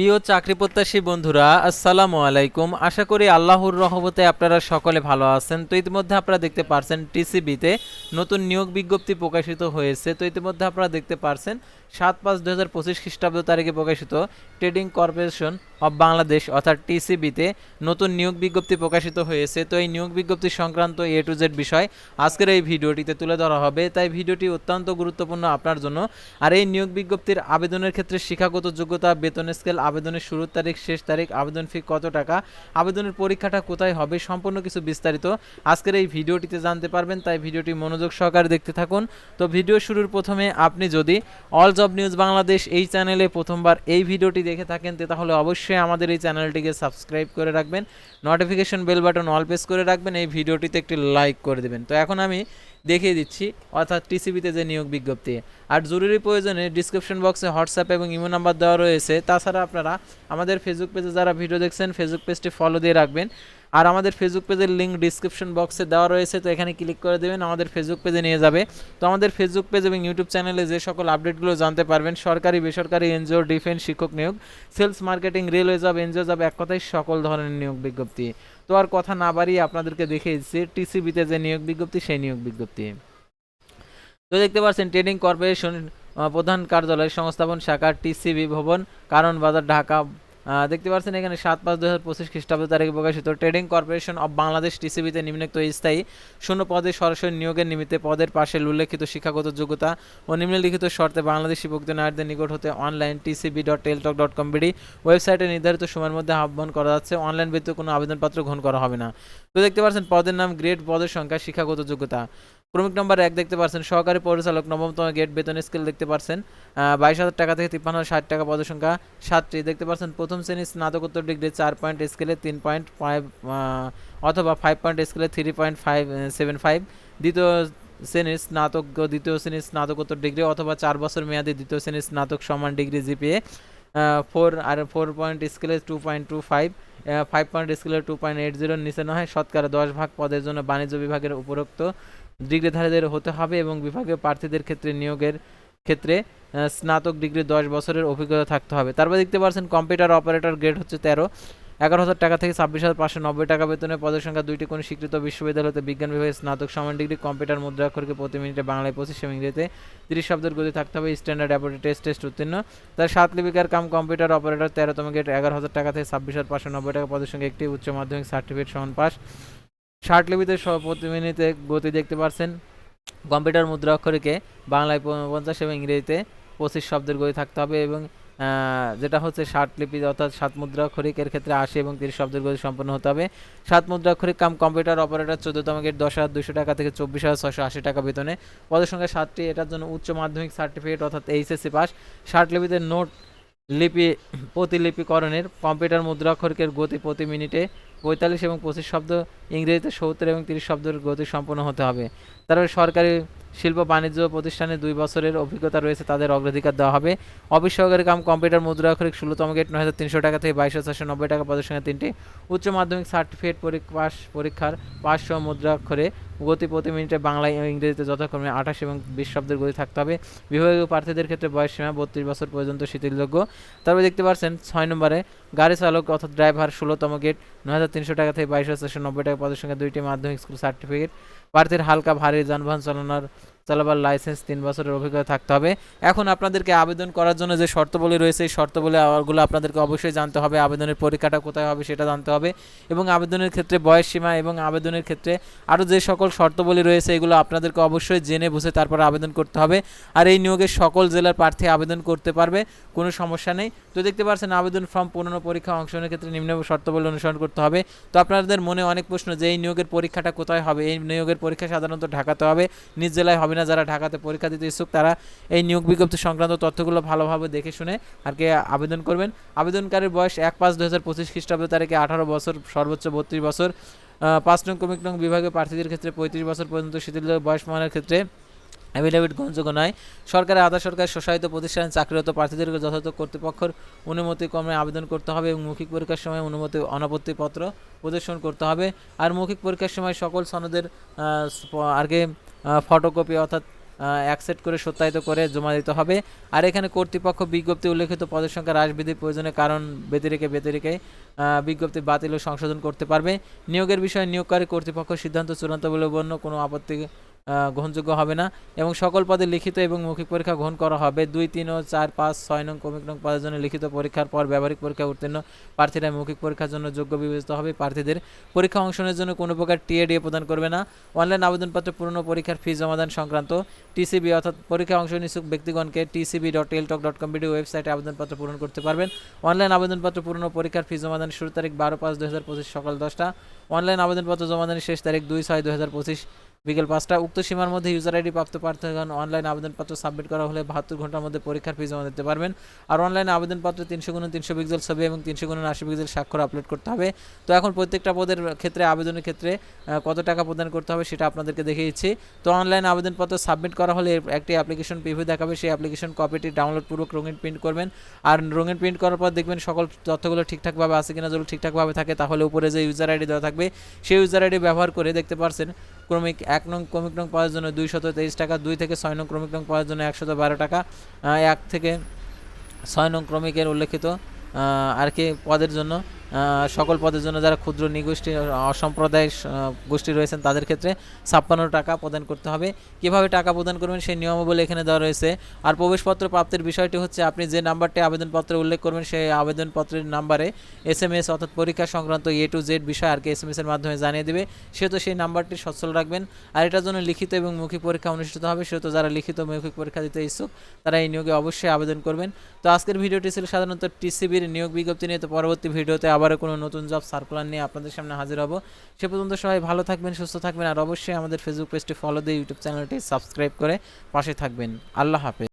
প্রিয় চাকরি প্রত্যাশী বন্ধুরা, আসসালামু আলাইকুম। আশা করি আল্লাহর রহমতে আপনারা সকলে ভালো আছেন। তো ইতিমধ্যে আপনারা দেখতে পারছেন টিসিবিতে নতুন নিয়োগ বিজ্ঞপ্তি প্রকাশিত হয়েছে। তো ইতিমধ্যে আপনারা দেখতে পারছেন, সাত পাঁচ দু হাজার পঁচিশ খ্রিস্টাব্দ তারিখে প্রকাশিত ট্রেডিং কর্পোরেশন অব বাংলাদেশ অর্থাৎ টিসিবিতে নতুন নিয়োগ বিজ্ঞপ্তি প্রকাশিত হয়েছে। তো এই নিয়োগ বিজ্ঞপ্তি সংক্রান্ত এ টু জেড বিষয় আজকের এই ভিডিওটিতে তুলে ধরা হবে। তাই ভিডিওটি অত্যন্ত গুরুত্বপূর্ণ আপনার জন্য। আর এই নিয়োগ বিজ্ঞপ্তির আবেদনের ক্ষেত্রে শিক্ষাগত যোগ্যতা, বেতন স্কেল আবেদনের শুরুর তারিখ, শেষ তারিখ, আবেদন ফি কত টাকা, আবেদনের পরীক্ষাটা কোথায় হবে সম্পূর্ণ কিছু বিস্তারিত আজকের এই ভিডিওটিতে জানতে পারবেন, তাই ভিডিওটি মনোযোগ সহকারে দেখতে থাকুন। তো ভিডিও শুরুর প্রথমে আপনি যদি অল জব নিউজ বাংলাদেশ এই চ্যানেলে প্রথমবার এই ভিডিওটি দেখে থাকেন তাহলে অবশ্যই আমাদের এই চ্যানেলটিকে সাবস্ক্রাইব করে রাখবেন notification bell button all press করে রাখবেন, এই ভিডিওটিতে একটি লাইক করে দেবেন। তো এখন আমি দেখিয়ে দিচ্ছি, অর্থাৎ টিসিবিতে যে নিয়োগ বিজ্ঞপ্তি। আর জরুরি প্রয়োজনে ডিসক্রিপশন বক্সে হোয়াটসঅ্যাপ এবং ইমো নাম্বার দেওয়া রয়েছে। তাছাড়া আপনারা আমাদের ফেসবুক পেজে যারা ভিডিও দেখছেন ফেসবুক পেজটি ফলো দিয়ে রাখবেন। আর আমাদের ফেসবুক পেজের লিঙ্ক ডিসক্রিপশন বক্সে দেওয়া রয়েছে, তো এখানে ক্লিক করে দেবেন, আমাদের ফেসবুক পেজে নিয়ে যাবে। তো আমাদের ফেসবুক পেজ এবং ইউটিউব চ্যানেলে যে সকল আপডেটগুলো জানতে পারবেন, সরকারি, বেসরকারি এনজিও ডিফেন্স শিক্ষক নিয়োগ sales marketing railway job NGO job এক কথায় সকল ধরনের নিয়োগ বিজ্ঞপ্তি। তো আর কথা না বাড়িয়ে আপনাদেরকে দেখিয়ে দিচ্ছি টিসিবিতে যে নিয়োগ বিজ্ঞপ্তি, সেই নিয়োগ বিজ্ঞপ্তি। তো দেখতে পাচ্ছেন ট্রেডিং কর্পোরেশন প্রধান কার্যালয়, সংস্থাপন শাখা টিসিবি ভবন, কারণ বাজার, ঢাকা দেখতে পাচ্ছেন এখানে সাত পাঁচ দু হাজার পঁচিশ খ্রিস্টাব্দ তারিখে প্রকাশিত ট্রেডিং কর্পোরেশন অব বাংলাদেশ টিসিবিতে নিম্নোক্ত স্থায়ী শূন্য পদে সরাসরি নিয়োগের নিমিত্তে পদের পাশে উল্লেখিত শিক্ষাগত যোগ্যতা ও নিম্নলিখিত শর্তে বাংলাদেশি ভোক্তনায়কদের নিকট হতে online TCB dot teletalk dot com BD ওয়েবসাইটে নির্ধারিত সময়ের মধ্যে আহ্বান করা যাচ্ছে। অনলাইন ব্যতীত কোনো আবেদনপত্র গ্রহণ করা হবে না। তো দেখতে পাচ্ছেন পদের নাম গ্রেড পদের সংখ্যা, শিক্ষাগত যোগ্যতা। ক্রমিক নম্বর এক দেখতে পাচ্ছেন সহকারী পরিচালক, নবমতম গেট বেতন স্কেল দেখতে পাচ্ছেন বাইশ হাজার টাকা থেকে তিপ্পান্ন ষাট টাকা পদের সংখ্যা সাতটি। দেখতে পাচ্ছেন প্রথম শ্রেণির স্নাতকোত্তর ডিগ্রি চার পয়েন্ট স্কেলে তিন পয়েন্ট ফাইভ অথবা ফাইভ পয়েন্ট স্কেলে three point five seven five দ্বিতীয় শ্রেণির স্নাতক, দ্বিতীয় শ্রেণির স্নাতকোত্তর ডিগ্রি অথবা চার বছর মেয়াদী দ্বিতীয় শ্রেণির স্নাতক সমান ডিগ্রি জিপিএ ফোর আর ফোর পয়েন্ট স্কেলে two point two five five point স্কেলে টু পয়েন্ট এইট জিরোর নিচে নয়, শতকরা দশ ভাগ পদের জন্য বাণিজ্য বিভাগের উপরোক্ত। ডিগ্রিধারীদের হতে হবে এবং বিভাগীয় প্রার্থীদের ক্ষেত্রে নিয়োগের ক্ষেত্রে স্নাতক ডিগ্রি দশ বছরের অভিজ্ঞতা থাকতে হবে। তারপর দেখতে পাচ্ছেন, কম্পিউটার অপারেটর গ্রেড হচ্ছে তেরো। এগারো হাজার টাকা থেকে ছাব্বিশ হাজার পাঁচশো নব্বই টাকা বেতনে পদের সংখ্যা দুইটি কোনো স্বীকৃত বিশ্ববিদ্যালয়তে বিজ্ঞান বিভাগে স্নাতক সমান ডিগ্রি, কম্পিউটার মুদ্রাক্ষরকে প্রতি মিনিটে বাংলায় পঁচিশ এবং ইংরেজিতে তিরিশ শব্দের গতি থাকতে হবে, স্ট্যান্ডার্ড অ্যাপোটি টেস্ট টেস্ট উত্তীর্ণ। তার সাত লিপিকার কাম কম্পিউটার অপারেটর তেরোতম গেট এগারো হাজার টাকা থেকে ছাব্বিশ হাজার পাঁচশো নব্বই টাকা পদের সঙ্গে একটি উচ্চ মাধ্যমিক সার্টিফিকেট সমান পাস ষাট লিপিতে প্রতি মিনিটে গতি দেখতে পাচ্ছেন কম্পিউটার মুদ্রা অক্ষরকে বাংলায় পঞ্চাশ এবং ইংরেজিতে পঁচিশ শব্দের গতি থাকতে হবে এবং যেটা হচ্ছে ষাট লিপি অর্থাৎ সাত মুদ্রা অক্ষরিকের ক্ষেত্রে আশি এবং তিরিশ শব্দের গতি সম্পন্ন হতে হবে। সাত মুদ্রা অক্ষরিক কাম কম্পিউটার অপারেটর চোদ্দতম গেট দশ হাজার দুশো টাকা থেকে চব্বিশ হাজার ছশো আশি টাকা বেতনে। পদের সংখ্যা সাতটি, এটার জন্য উচ্চ মাধ্যমিক সার্টিফিকেট অর্থাৎ এইচএসসি পাস ষাট লিপিতে নোট লিপি, প্রতিলিপিকরণের কম্পিউটার মুদ্রাক্ষরকের গতি প্রতি মিনিটে পঁয়তাল্লিশ এবং পঁচিশ শব্দ ইংরেজিতে সত্তর এবং তিরিশ শব্দের গতি সম্পন্ন হতে হবে। তারপরে সরকারি শিল্প বাণিজ্য প্রতিষ্ঠানে দুই বছরের অভিজ্ঞতা রয়েছে, তাদের অগ্রাধিকার দেওয়া হবে। অফিস সহকারী কাম কম্পিউটার মুদ্রাক্ষরিক ষোলোতম গেট নয় হাজার তিনশো টাকা থেকে বাইশ হাজার নব্বই টাকা পদের সঙ্গে তিনটি। উচ্চ মাধ্যমিক সার্টিফিকেট পাস পরীক্ষার পাঁচশো মুদ্রাক্ষরে গতি প্রতি মিনিটে বাংলায় ও ইংরেজিতে যথাক্রমে আঠাশ এবং বিশ শব্দের গতি থাকতে হবে। বিভাগীয় প্রার্থীদের ক্ষেত্রে বয়স সীমা বত্রিশ বছর পর্যন্ত শিথিলযোগ্য। তারপরে দেখতে পাচ্ছেন, ছয় নম্বরে গাড়ি চালক অর্থাৎ ড্রাইভার ষোলোতম গেট নয় হাজার তিনশো টাকা থেকে বাইশ হাজার নব্বই টাকা পদের সঙ্গে দুইটি মাধ্যমিক স্কুল সার্টিফিকেট। প্রার্থীর হালকা ভারী যানবাহন চালানোর চালাবার লাইসেন্স তিন বছরের অভিজ্ঞতা থাকতে হবে। এখন আপনাদেরকে আবেদন করার জন্য যে শর্তবলী রয়েছে, এই শর্তাবলীগুলো আপনাদেরকে অবশ্যই জানতে হবে। আবেদনের পরীক্ষাটা কোথায় হবে সেটা জানতে হবে এবং আবেদনের ক্ষেত্রে বয়স সীমা এবং আবেদনের ক্ষেত্রে আরও যে সকল শর্তাবলী রয়েছে, এগুলো আপনাদেরকে অবশ্যই জেনে বুঝে তারপর আবেদন করতে হবে। আর এই নিয়োগের সকল জেলার প্রার্থী আবেদন করতে পারবে, কোনো সমস্যা নেই। তো দেখতে পাচ্ছেন, আবেদন ফর্ম পূর্ণ পরীক্ষা অংশগ্রহণের ক্ষেত্রে নিম্ন শর্তবলী অনুসরণ করতে হবে। তো আপনাদের মনে অনেক প্রশ্ন যে, এই নিয়োগের পরীক্ষাটা কোথায় হবে? এই নিয়োগের পরীক্ষা সাধারণত ঢাকাতে হবে, নিজ জেলায় হবে না যারা ঢাকাতে পরীক্ষা দিতে ইচ্ছুক, তারা এই নিয়োগ বিজ্ঞপ্তি সংক্রান্ত তথ্যগুলো ভালোভাবে দেখে শুনে আর কি আবেদন করবেন। আবেদনকারীর বয়স এক পাঁচ দু হাজার পঁচিশ খ্রিস্টাব্দ তারিখে আঠারো বছর, সর্বোচ্চ বত্রিশ বছর। পাঁচ নং কমিক নং বিভাগে প্রার্থীদের ক্ষেত্রে পঁয়ত্রিশ বছর পর্যন্ত শিথিল বয়স মানের ক্ষেত্রে অ্যাফিডেভিট গ্রহণযোগ্য নয়। সরকারের আধা সরকারি স্বশাসিত প্রতিষ্ঠানে চাকরিরত প্রার্থীদেরকে যথাযথ কর্তৃপক্ষের অনুমতি ক্রমে আবেদন করতে হবে এবং মৌখিক পরীক্ষার সময় অনুমতি অনাপত্তিপত্র প্রদর্শন করতে হবে। আর মৌখিক পরীক্ষার সময় সকল সনদের আগে ফটোকপি অর্থাৎ অ্যাকসেপ্ট করে সত্যায়িত করে জমা দিতে হবে। আর এখানে কর্তৃপক্ষ বিজ্ঞপ্তি উল্লেখিত পদের সংখ্যা হ্রাস বৃদ্ধির প্রয়োজনে কারণ ব্যতিরেকে ব্যতিরেকে বিজ্ঞপ্তি বাতিল ও সংশোধন করতে পারবে। নিয়োগের বিষয়ে নিয়োগকারী কর্তৃপক্ষ সিদ্ধান্ত চূড়ান্ত বলে গণ্য কোনো আপত্তি গ্রহণযোগ্য হবে না। এবং সকল পদে লিখিত এবং মৌখিক পরীক্ষা গ্রহণ করা হবে। দুই, তিন ও চার, পাঁচ, ছয় নং কমিক নং পদের জন্য লিখিত পরীক্ষার পর ব্যবহারিক পরীক্ষা উত্তীর্ণ প্রার্থীরা মৌখিক পরীক্ষার জন্য যোগ্য বিবেচিত হবে। প্রার্থীদের পরীক্ষা অংশনের জন্য কোনো প্রকার টিএডিএ প্রদান করবে না। অনলাইন আবেদনপত্র, পূর্ণ পরীক্ষার ফি জমাদান সংক্রান্ত টিসিবি অর্থাৎ পরীক্ষা অংশ নিচ্ছুক ব্যক্তিগণকে TCB dot Teletalk dot com ওয়েবসাইটে আবেদনপত্র পূরণ করতে পারবেন। অনলাইন আবেদনপত্র, পূর্ণ পরীক্ষার ফি জমাদান শুরু তারিখ বারো পাঁচ দু হাজার পঁচিশ সকাল দশটা। অনলাইন আবেদনপত্র জমাদানের শেষ তারিখ দুই ছয় দু হাজার পঁচিশ বিকেল পাঁচটা, উক্ত সীমার মধ্যে ইউজার আইডি প্রাপ্ত প্রার্থীগণ অনলাইন আবেদনপত্র সাবমিট করা হলে বাহাত্তর ঘণ্টার মধ্যে পরীক্ষার ফি জমা দিতে পারবেন। আর অনলাইনে আবেদনপত্রে তিনশো গুণ তিনশো পিক্সেল ছবি এবং তিনশো গুণ আশি পিক্সেল স্বাক্ষর আপলোড করতে হবে। তো এখন প্রত্যেকটা পদের ক্ষেত্রে, আবেদনের ক্ষেত্রে কত টাকা প্রদান করতে হবে সেটা আপনাদেরকে দেখে দিচ্ছি তো অনলাইন আবেদনপত্র সাবমিট করা হলে একটি অ্যাপ্লিকেশন প্রিভিউ দেখাবে। সেই অ্যাপ্লিকেশন কপিটি ডাউনলোড পূর্বক রঙিন প্রিন্ট করবেন। আর রঙিন প্রিন্ট করার পর দেখবেন সকল তথ্যগুলো ঠিকঠাকভাবে আছে কিনা যদি ঠিকঠাকভাবে থাকে, তাহলে উপরে যে ইউজার আইডি দেওয়া থাকবে, সেই ইউজার আইডি ব্যবহার করে দেখতে পারছেন। ক্রমিক এক নং ক্রমিক নং পাওয়ার জন্য দুইশত তেইশ টাকা, দুই থেকে ছয় নং ক্রমিক নং পাওয়ার জন্য একশত বারো টাকা। এক থেকে ছয় নং ক্রমিকের উল্লেখিত আর কি পদের জন্য। সকল পদের জন্য যারা ক্ষুদ্র নিগোষ্ঠী অসম্প্রদায় গোষ্ঠী রয়েছেন, তাদের ক্ষেত্রে ছাপ্পান্ন টাকা প্রদান করতে হবে। কীভাবে টাকা প্রদান করবেন সেই নিয়মাবলী এখানে দেওয়া রয়েছে। আর প্রবেশপত্র প্রাপ্তির বিষয়টি হচ্ছে, আপনি যে নাম্বারটি আবেদনপত্রে উল্লেখ করবেন, সেই আবেদনপত্রের নাম্বারে এস এম এস অর্থাৎ পরীক্ষা সংক্রান্ত এ টু জেড বিষয় আর কি এস এম এর মাধ্যমে জানিয়ে দেবে। সেহেতু সেই নাম্বারটি সচ্ছল রাখবেন। আর এটার জন্য লিখিত এবং মৌখিক পরীক্ষা অনুষ্ঠিত হবে। সেহেতু যারা লিখিত মৌখিক পরীক্ষা দিতে ইচ্ছুক, তারা এই নিয়োগে অবশ্যই আবেদন করবেন। তো আজকের ভিডিওটি ছিল সাধারণত টিসিবির নিয়োগ বিজ্ঞপ্তি নিয়ে। তো পরবর্তী ভিডিওতে আবারও কোনো নতুন জব সার্কুলার নিয়ে আপনাদের সামনে হাজির হব। সে পর্যন্ত সবাই ভালো থাকবেন, সুস্থ থাকবেন, আর অবশ্যই আমাদের ফেসবুক পেজটি ফলো দিয়ে ইউটিউব চ্যানেলটি সাবস্ক্রাইব করে পাশে থাকবেন। আল্লাহ হাফেজ।